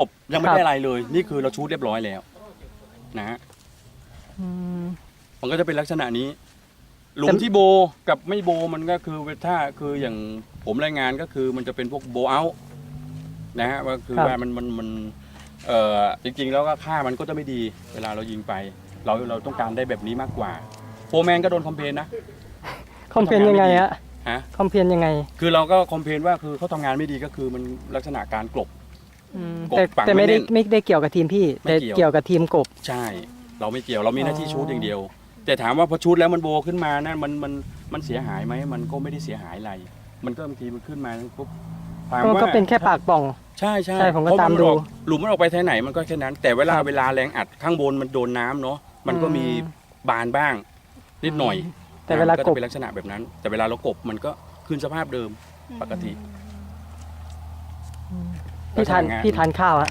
กบยังไม่ครับได้อะไรเลย นี่คือเราชูดเรียบร้อยแล้ว นะฮะอืม มันก็จะเป็นลักษณะนี้ หลุมแต่ ที่โบกับไม่โบมันก็คือถ้าคืออย่างผมรายงานก็คือมันจะเป็นพวกโบเอานะฮะว่าคือว่ามันมันมันเอ่อจริง ๆ แล้วก็ค่ามันก็จะไม่ดีเวลาเรายิงไป เราเราต้องการได้แบบนี้มากกว่าโฟร์แมนก็โดนคอมเพลนนะ คอมเพลนยังไงฮะฮะ คอมเพลนยังไง คือเราก็คอมเพลนว่าคือเขาทำงานไม่ดีก็คือมันลักษณะการกลบ อืมกบแต่ฝังแต่ไม่ไม่ได้แน่นไม่ได้เกี่ยวกับทีมพี่ไม่แต่เกี่ยว เกี่ยวกับทีมกบ ใช่ เราไม่เกี่ยวเรามีหน้าที่อ๋อชูดอย่างเดียว แต่ถามว่าพอชูดแล้วมันโบขึ้นมานั่นมันมันมันเสียหายไหมมันก็ไม่ได้เสียหายอะไร มันก็บางทีมันขึ้นมาปุ๊บถามก็ว่าก็เป็นแค่ปากป่อง ใช่ใช่ใช่ผมก็เพระตามนดูออกหลุมมันออกไปทางไหนมันก็แค่นั้น แต่เวลาครับเวลาแรงอัดข้างบนมันโดนน้ำเนาะมันก็มีอืม บานบ้าง นิดหน่อย แต่เวลาก็กจะบเป็นลักษณะแบบนั้น แต่เวลาเรากบมันก็คืนสภาพเดิมปกติ พี่ทานลักษณะงพี่ทานข้าวฮะ